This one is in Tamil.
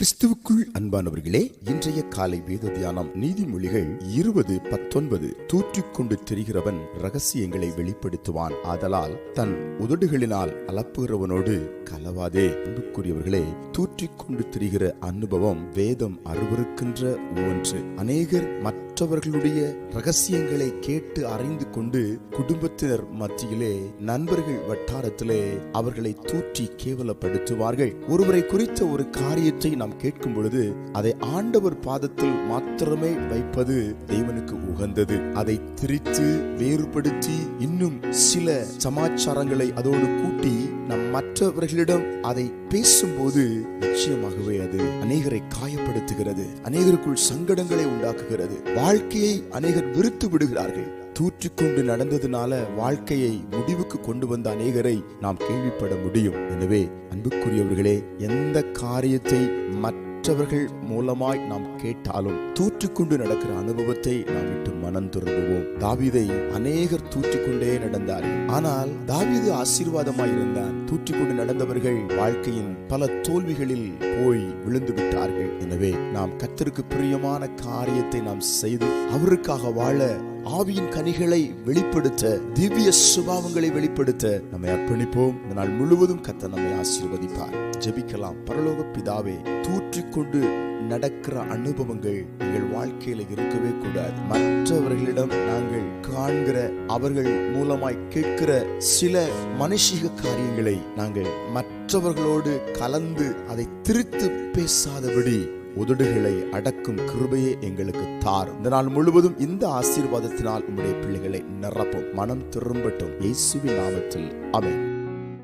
கிறிஸ்துவுக்குள் அன்பானவர்களே இன்றைய காலை வேத தியானம் நீதிமொழிகள் இருபது பத்தொன்பது தூற்றிக்கொண்டு திரிகிறவன் ரகசியங்களை வெளிப்படுத்துவான். ஆதலால் தன் உதடுகளினால் அலப்புகிறவனோடு கலவாதே. அன்புக்குரியவர்களே தூற்றிக்கொண்டு திரிகிற அனுபவம் வேதம் அருவருக்கின்ற ஒன்று. அநேகர் மற்றவர்களுடைய ரகசியங்களை கேட்டு அறிந்து கொண்டு குடும்பத்தினர் மத்தியிலே நண்பர்கள் வட்டாரத்திலே அவர்களை தூற்றி கேவலப்படுத்துவார்கள். ஒருவரை குறித்த ஒரு காரியத்தை நாம் கேட்கும் பொழுது அதை ஆண்டவர் பாதத்தில் மாத்திரமே வைப்பது தேவனுக்கு உகந்தது. அதை திரித்து வேறுபடுத்தி இன்னும் சில சமாச்சாரங்களை அதோடு கூட்டி நம் அவர்களிடம் அதை பேசும்போது நிச்சயமாகவே அது அநேகரை காயப்படுத்துகிறது. அநேகருக்குள் சங்கடங்களை உண்டாக்குகிறது. வாழ்க்கையை அநேகர் விருத்து விடுகிறார்கள். தூற்றிக்கொண்டு நடந்ததுனால வாழ்க்கையை முடிவுக்கு கொண்டு வந்த அநேகரை நாம் கேள்விப்பட முடியும். எனவே அன்புக்குரியவர்களே எந்த காரியத்தை மற்ற மற்றவர்கள் மூலமாய் நாம் கேட்டாலும் தூற்றிக்கொண்டு நடக்கிற அனுபவத்தை நாம் விட்டு மனம் திரும்புவோம் தாவீதை அநேகர் தூற்றிக்கொண்டே நடந்தார்கள் ஆனால் தாவீது ஆசீர்வாதமாய் இருந்தான் தூற்றிக்கொண்டு நடந்தவர்கள் வாழ்க்கையின் பல தோல்விகளில் போய் விழுந்து விட்டார்கள் எனவே நாம் கத்தருக்கு பிரியமான காரியத்தை நாம் செய்து அவருக்காக வாழ ஆவியின் கனிகளை வெளிப்படுத்த திவ்ய சுபாவங்களை வெளிப்படுத்த நம்மை அர்ப்பணிப்போம். இந்த நாள் முழுவதும் கத்த நம்மை ஆசீர்வதிப்பார். ஜெபிக்கலாம். பரலோக பிதாவே தூற்றிக்கொண்டு நடக்கிற அனுபவங்கள் எங்கள் வாழ்க்கையில இருக்கவே கூடாது. மற்றவர்களிடம் நாங்கள் காண்கிற அவர்கள் மூலமாய் கேட்கிற சில மனுஷிக காரியங்களை நாங்கள் மற்றவர்களோடு கலந்து அதை திருத்து பேசாதபடி உதடுகளை அடக்கும் கிருபையே எங்களுக்கு தார் இந்த நாள் முழுவதும் இந்த ஆசீர்வாதத்தினால் உங்களுடைய பிள்ளைகளை நிரப்பும். மனம் திரும்பட்டும். இயேசுவின் நாமத்தில். அமேன்